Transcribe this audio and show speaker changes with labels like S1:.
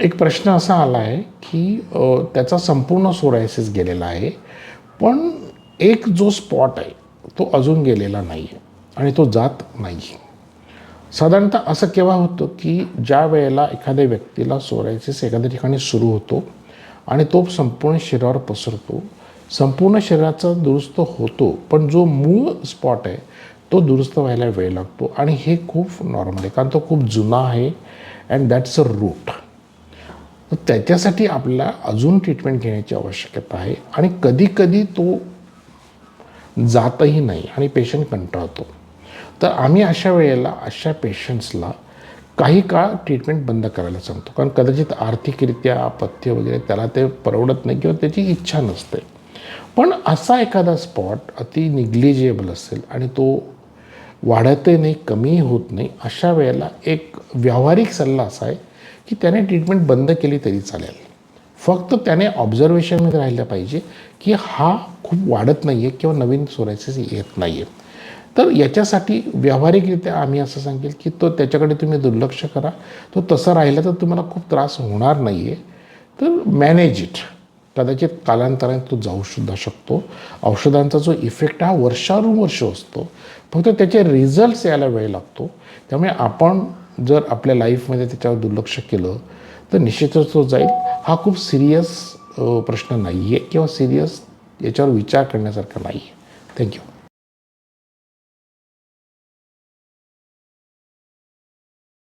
S1: एक प्रश्न असा आला आहे की त्याचा संपूर्ण सोरायसिस गेलेला आहे पण एक जो स्पॉट आहे तो अजून गेलेला नाही आहे आणि तो जात नाही साधारणतः असं केव्हा होतं की ज्या वेळेला एखाद्या व्यक्तीला सोरायसिस एखाद्या ठिकाणी सुरू होतो आणि तो संपूर्ण शरीरावर पसरतो संपूर्ण शरीराचा दुरुस्त होतो पण जो मूळ स्पॉट आहे तो दुरुस्त व्हायला वेळ लागतो आणि हे खूप नॉर्मल आहे. कारण तो खूप जुना आहे अँड दॅट्स अ रूट तर त्याच्यासाठी आपल्याला अजून ट्रीटमेंट घेण्याची आवश्यकता आहे. आणि कधीकधी तो जातही नाही आणि पेशंट कंटाळतो. तर आम्ही अशा वेळेला अशा पेशंट्सला काही काळ ट्रीटमेंट बंद करायला सांगतो. कारण कदाचित आर्थिकरित्या अपत्य वगैरे त्याला ते परवडत नाही किंवा त्याची इच्छा नसते. पण असा एखादा स्पॉट अति निग्लिजिएबल असेल आणि तो वाढतही नाही कमीही होत नाही अशा वेळेला एक व्यावहारिक सल्ला असा आहे की त्याने ट्रीटमेंट बंद केली तरी चालेल. फक्त त्याने ऑब्झर्वेशनमध्ये राहिलं पाहिजे की हा खूप वाढत नाही आहे किंवा नवीन सोरायसिस येत नाही आहे तर याच्यासाठी व्यावहारिकरित्या आम्ही असं सांगेल की तो त्याच्याकडे तुम्ही दुर्लक्ष करा. तो तसा राहिला तर तुम्हाला खूप त्रास होणार नाही आहे तर मॅनेज इट कदाचित कालांतराने तो जाऊसुद्धा शकतो. औषधांचा जो इफेक्ट हा वर्षानुवर्ष असतो. फक्त त्याचे रिझल्ट्स यायला वेळ लागतो. त्यामुळे आपण जर आपल्या लाईफमध्ये त्याच्यावर दुर्लक्ष केलं तर निश्चितच तो जाईल. हा खूप सिरियस प्रश्न नाही आहे किंवा सिरियस याच्यावर विचार करण्यासारखा नाही आहे थँक्यू